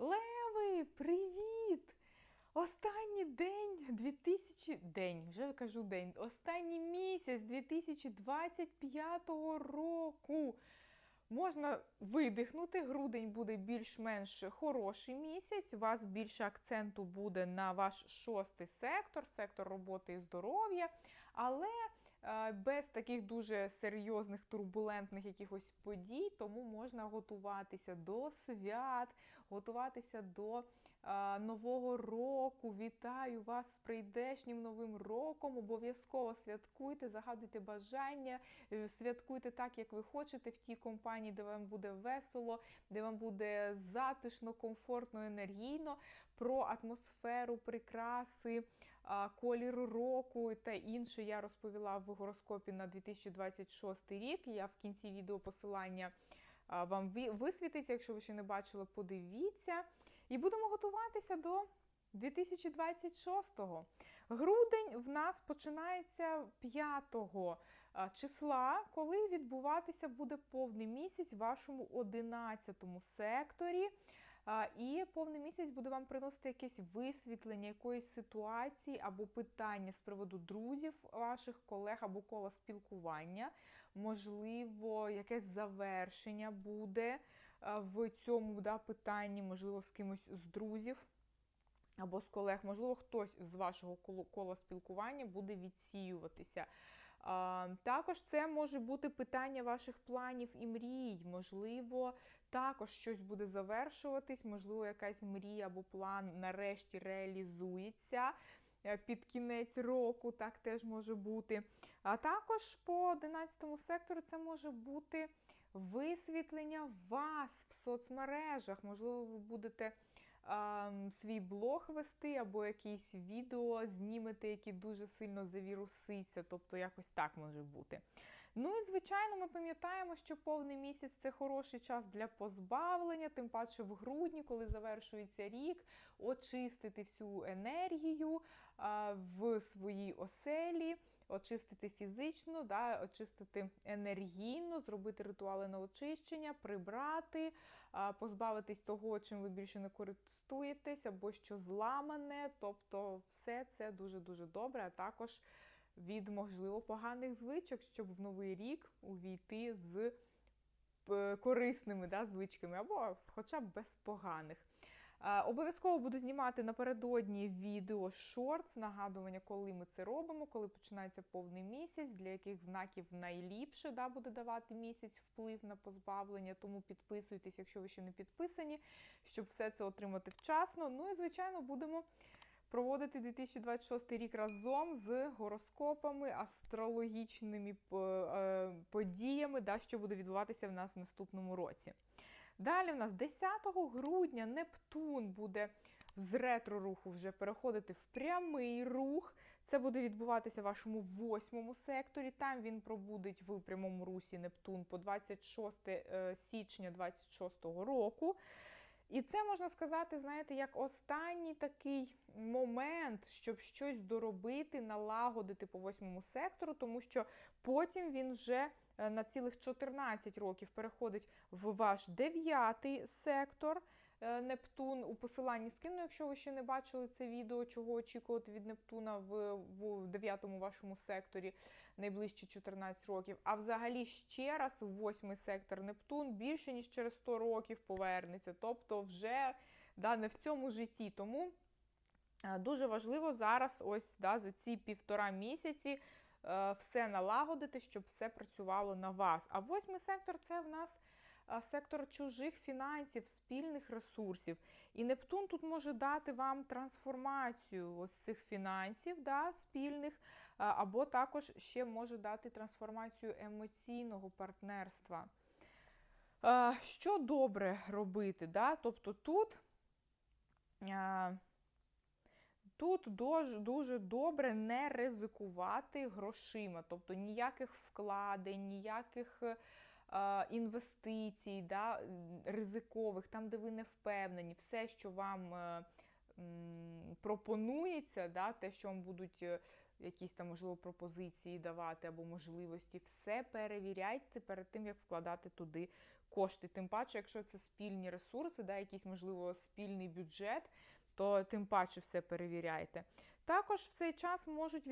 Леви, привіт! Останній день 2000... День, вже кажу день. Останній місяць 2025 року. Можна видихнути, грудень буде більш-менш хороший місяць. У вас більше акценту буде на ваш шостий сектор, сектор роботи і здоров'я. Але без таких дуже серйозних турбулентних якихось подій, тому можна готуватися до свят, готуватися до е, нового року. Вітаю вас з прийдешнім новим роком. Обов'язково святкуйте, загадуйте бажання, е, святкуйте так, як ви хочете, в тій компанії, де вам буде весело, де вам буде затишно, комфортно, енергійно. Про атмосферу, прикраси, а, колір року та інше я розповіла в гороскопі на 2026 рік. Я в кінці відео посилання вам ві- висвітиться. Якщо ви ще не бачили, подивіться. І будемо готуватися до 2026-го. Грудень в нас починається 5 числа, коли відбуватися буде повний місяць в вашому 11 секторі. І повний місяць буде вам приносити якесь висвітлення якоїсь ситуації або питання з приводу друзів ваших колег або кола спілкування. Можливо, якесь завершення буде в цьому да, питанні, можливо, з кимось з друзів. Або з колег, можливо, хтось з вашого кола спілкування буде відсіюватися. Також це може бути питання ваших планів і мрій. Можливо, також щось буде завершуватись, можливо, якась мрія або план нарешті реалізується е, під кінець року, так теж може бути. А також по 11 сектору це може бути висвітлення вас в соцмережах. Можливо, ви будете свій блог вести або якісь відео знімете, які дуже сильно завіруситься, тобто якось так може бути. Ну і звичайно, ми пам'ятаємо, що повний місяць це хороший час для позбавлення, тим паче в грудні, коли завершується рік, очистити всю енергію в своїй оселі. Очистити фізично, да, очистити енергійно, зробити ритуали на очищення, прибрати, позбавитись того, чим ви більше не користуєтесь, або що зламане. Тобто, все це дуже-дуже добре, а також від, можливо, поганих звичок, щоб в новий рік увійти з е, корисними да, звичками, або хоча б без поганих. Е, Обов'язково буду знімати напередодні відео шортс, нагадування, коли ми це робимо, коли починається повний місяць, для яких знаків найліпше да, буде давати місяць вплив на позбавлення. Тому підписуйтесь, якщо ви ще не підписані, щоб все це отримати вчасно. Ну і звичайно, будемо проводити 2026 рік разом з гороскопами, астрологічними е, подіями, да, що буде відбуватися в нас в наступному році. Далі в нас 10 грудня Нептун буде з ретро-руху вже переходити в прямий рух. Це буде відбуватися в вашому восьмому секторі. Там він пробудить в прямому русі Нептун по 26 е, січня 2026 року. І це можна сказати, знаєте, як останній такий момент, щоб щось доробити, налагодити по восьмому сектору, тому що потім він вже на цілих 14 років переходить в ваш дев'ятий сектор. е, Нептун у посиланні скину, якщо ви ще не бачили це відео, чого очікувати від Нептуна в, в дев'ятому вашому секторі найближчі 14 років. А взагалі ще раз восьмий сектор Нептун більше ніж через 100 років повернеться. Тобто, вже да, не в цьому житті. Тому е, дуже важливо зараз, ось да, за ці півтора місяці. Е, Все налагодити, щоб все працювало на вас. А восьмий сектор це в нас е, сектор чужих фінансів, спільних ресурсів. І Нептун тут може дати вам трансформацію ось цих фінансів да, спільних, е, або також ще може дати трансформацію емоційного партнерства. Що добре робити? Да? Тобто тут. Тут дуже, добре не ризикувати грошима, тобто ніяких вкладень, ніяких е, інвестицій, да, ризикових, там, де ви не впевнені, все, що вам е, пропонується, да, те, що вам будуть е, якісь там, можливо, пропозиції давати або можливості, все перевіряйте перед тим, як вкладати туди кошти. Тим паче, якщо це спільні ресурси, да, якийсь, можливо, спільний бюджет, то тим паче все перевіряйте. Також в цей час можуть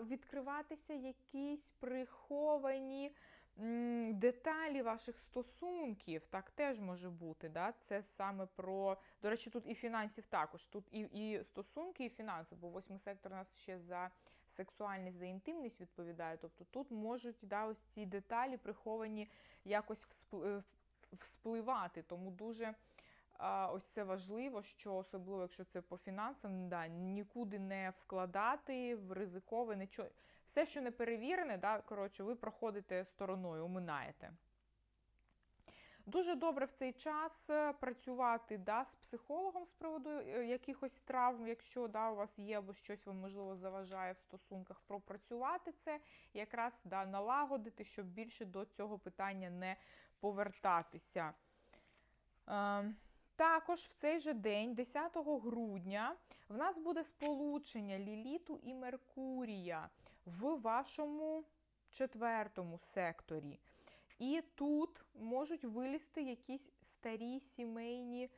відкриватися якісь приховані деталі ваших стосунків. Так теж може бути. Да? Це саме про. До речі, тут і фінансів також. Тут і, і стосунки, і фінанси, бо восьмий сектор у нас ще за сексуальність, за інтимність відповідає. Тобто тут можуть да, ось ці деталі приховані якось е, вспливати. Тому дуже ось це важливо, що особливо, якщо це по фінансам, да, нікуди не вкладати в ризикове, нічого. Все, що не перевірене, да, коротше, ви проходите стороною, оминаєте. Дуже добре в цей час е, працювати да, з психологом з приводу е, якихось травм, якщо да, у вас є або щось вам можливо заважає в стосунках, пропрацювати це, якраз да, налагодити, щоб більше до цього питання не повертатися. Е, також в цей же день, 10 грудня, в нас буде сполучення Ліліту і Меркурія в вашому четвертому секторі. І тут можуть вилізти якісь старі сімейні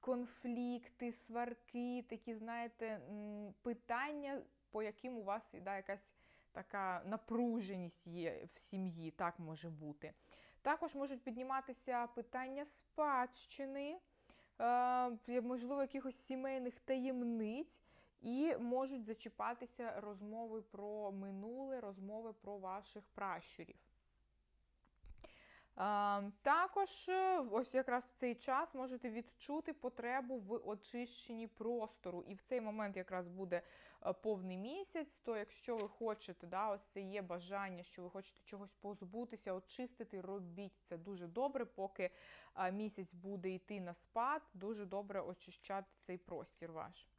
конфлікти, сварки, такі, знаєте, питання, по яким у вас да, якась така напруженість є в сім'ї, так може бути. Також можуть підніматися питання спадщини, можливо, якихось сімейних таємниць, і можуть зачіпатися розмови про минуле, розмови про ваших пращурів. Також е, ось якраз в цей час можете відчути потребу в очищенні простору. І в цей момент якраз буде е, повний місяць. То якщо ви хочете, да, ось це є бажання, що ви хочете чогось позбутися, очистити, робіть це дуже добре, поки місяць буде йти на спад, дуже добре очищати цей простір ваш.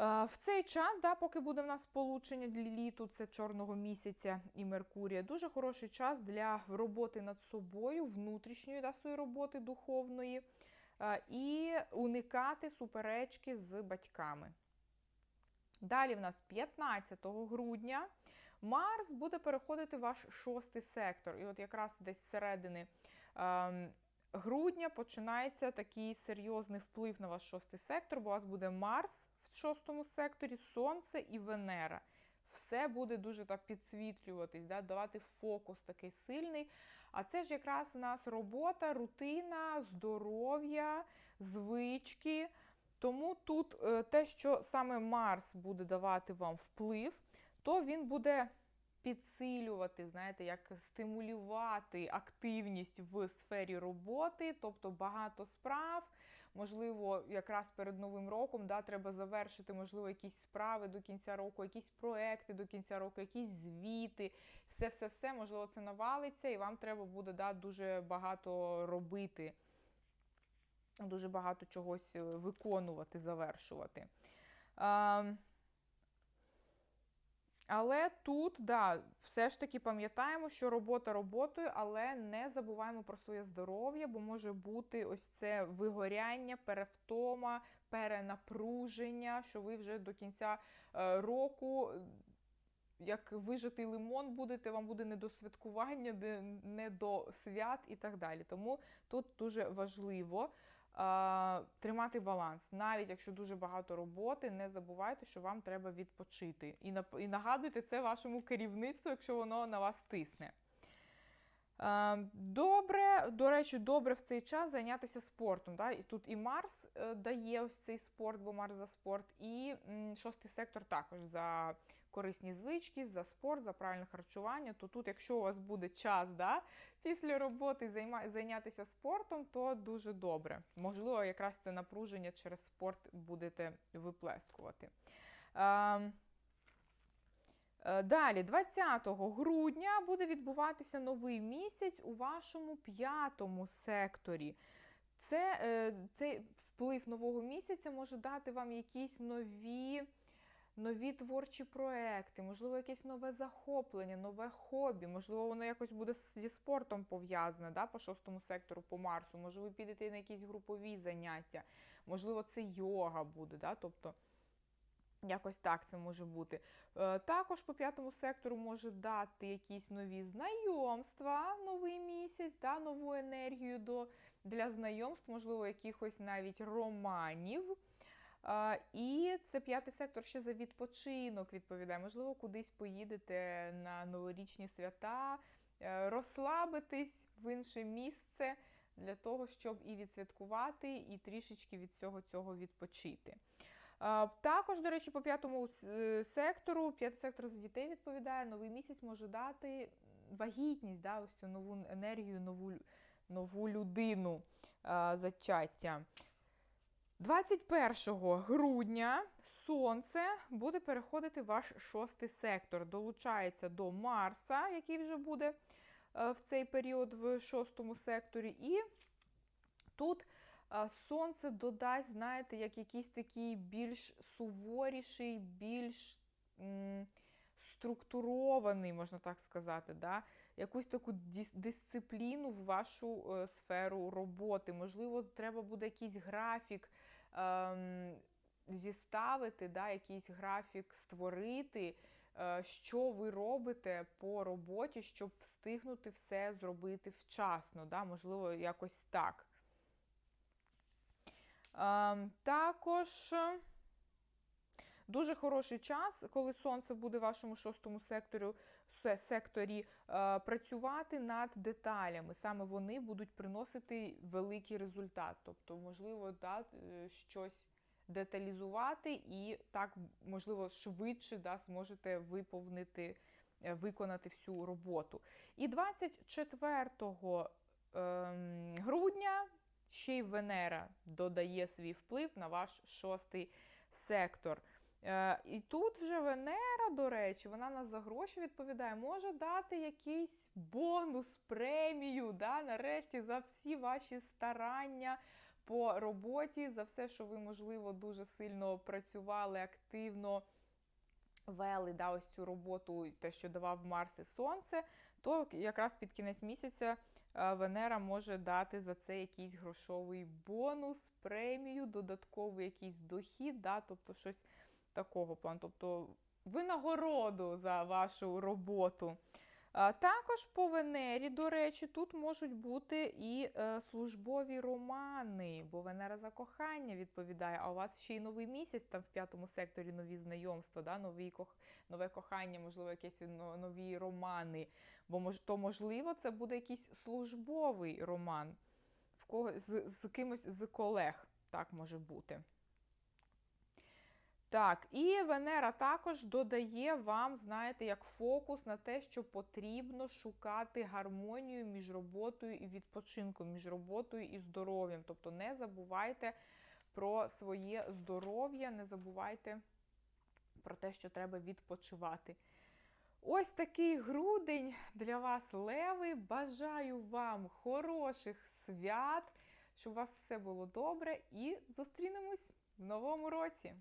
Е, В цей час, да, поки буде в нас сполучення для літу, це чорного місяця і Меркурія, дуже хороший час для роботи над собою, внутрішньої да, своєї роботи духовної, е, і уникати суперечки з батьками. Далі в нас 15 грудня Марс буде переходити в ваш шостий сектор. І от якраз десь середини ем, грудня починається такий серйозний вплив на ваш шостий сектор, бо у вас буде Марс шостому секторі, Сонце і Венера. Все буде дуже так підсвітлюватись, да, давати фокус такий сильний. А це ж якраз у нас робота, рутина, здоров'я, звички. Тому тут е, те, що саме Марс буде давати вам вплив, то він буде підсилювати, знаєте, як стимулювати активність в сфері роботи, тобто багато справ. Можливо, якраз перед новим роком да, треба завершити, можливо, якісь справи до кінця року, якісь проекти до кінця року, якісь звіти. Все-все-все, можливо, це навалиться, і вам треба буде да, дуже багато робити, дуже багато чогось е, виконувати, завершувати. А, але тут, да, все ж таки пам'ятаємо, що робота роботою, але не забуваємо про своє здоров'я, бо може бути ось це вигоряння, перевтома, перенапруження, що ви вже до кінця е, року. Як вижитий лимон будете, вам буде не до святкування, не до свят і так далі. Тому тут дуже важливо тримати баланс. Навіть якщо дуже багато роботи, не забувайте, що вам треба відпочити. І, і нагадуйте це вашому керівництву, якщо воно на вас тисне. Добре, до речі, добре в цей час зайнятися спортом. Да? І тут і Марс е, дає ось цей спорт, бо Марс за спорт, і шостий сектор також за корисні звички, за спорт, за правильне харчування. То тут, якщо у вас буде час да, після роботи займа, зайнятися спортом, то дуже добре. Можливо, якраз це напруження через спорт будете виплескувати. Е, Далі, 20 грудня, буде відбуватися новий місяць у вашому п'ятому секторі. Це, е, Цей вплив нового місяця може дати вам якісь нові нові творчі проекти, можливо, якесь нове захоплення, нове хобі, можливо, воно якось буде зі спортом пов'язане да, по шостому сектору, по Марсу, можливо, ви підете на якісь групові заняття, можливо, це йога буде. Да, тобто Якось так це може бути. Е, Також по п'ятому сектору може дати якісь нові знайомства, новий місяць, да, нову енергію до, для знайомств, можливо, якихось навіть романів. І це п'ятий сектор ще за відпочинок відповідає. Можливо, кудись поїдете на новорічні свята, е, розслабитись в інше місце для того, щоб і відсвяткувати, і трішечки від всього цього відпочити. Також, до речі, по п'ятому е, сектору, п'ятий сектор за дітей відповідає, новий місяць може дати вагітність, да, ось цю нову енергію, нову, нову людину зачаття. 21 грудня Сонце буде переходити ваш шостий сектор, долучається до Марса, який вже буде е, в цей період в шостому секторі. І тут е, сонце додасть, знаєте, як якийсь такий більш суворіший, більш м, структурований, можна так сказати, да? якусь таку дисципліну в вашу е, сферу роботи. Можливо, треба буде якийсь графік. ем, Зіставити, да, якийсь графік створити, е, що ви робите по роботі, щоб встигнути все зробити вчасно. Да? Можливо, якось так. Ем, Також е, дуже хороший час, коли сонце буде вашому шостому секторі, секторі е, працювати над деталями. Саме вони будуть приносити великий результат. Тобто, можливо, да, е, щось деталізувати і так, можливо, швидше да, зможете виповнити, е, виконати всю роботу. І 24 ем, грудня ще й Венера додає свій вплив на ваш шостий сектор. Е, І тут вже Венера, до речі, вона нас за гроші відповідає, може дати якийсь бонус, премію, да, нарешті за всі ваші старання по роботі, за все, що ви, можливо, дуже сильно працювали активно. Вели да, ось цю роботу, те, що давав Марс і Сонце, то якраз під кінець місяця е, Венера може дати за це якийсь грошовий бонус, премію, додатковий якийсь дохід, да, тобто щось такого плану, тобто винагороду за вашу роботу. Також по Венері, до речі, тут можуть бути і е, службові романи, бо Венера за кохання відповідає, а у вас ще й новий місяць, там в п'ятому секторі нові знайомства, да, нові нове кохання, можливо, якісь нові романи. Бо то, можливо, це буде якийсь службовий роман в кого... з, з кимось з колег. Так може бути. Так, і Венера також додає вам, знаєте, як фокус на те, що потрібно шукати гармонію між роботою і відпочинком, між роботою і здоров'ям. Тобто не забувайте про своє здоров'я, не забувайте про те, що треба відпочивати. Ось такий грудень для вас, леви. Бажаю вам хороших свят, щоб у вас все було добре, і зустрінемось в новому році.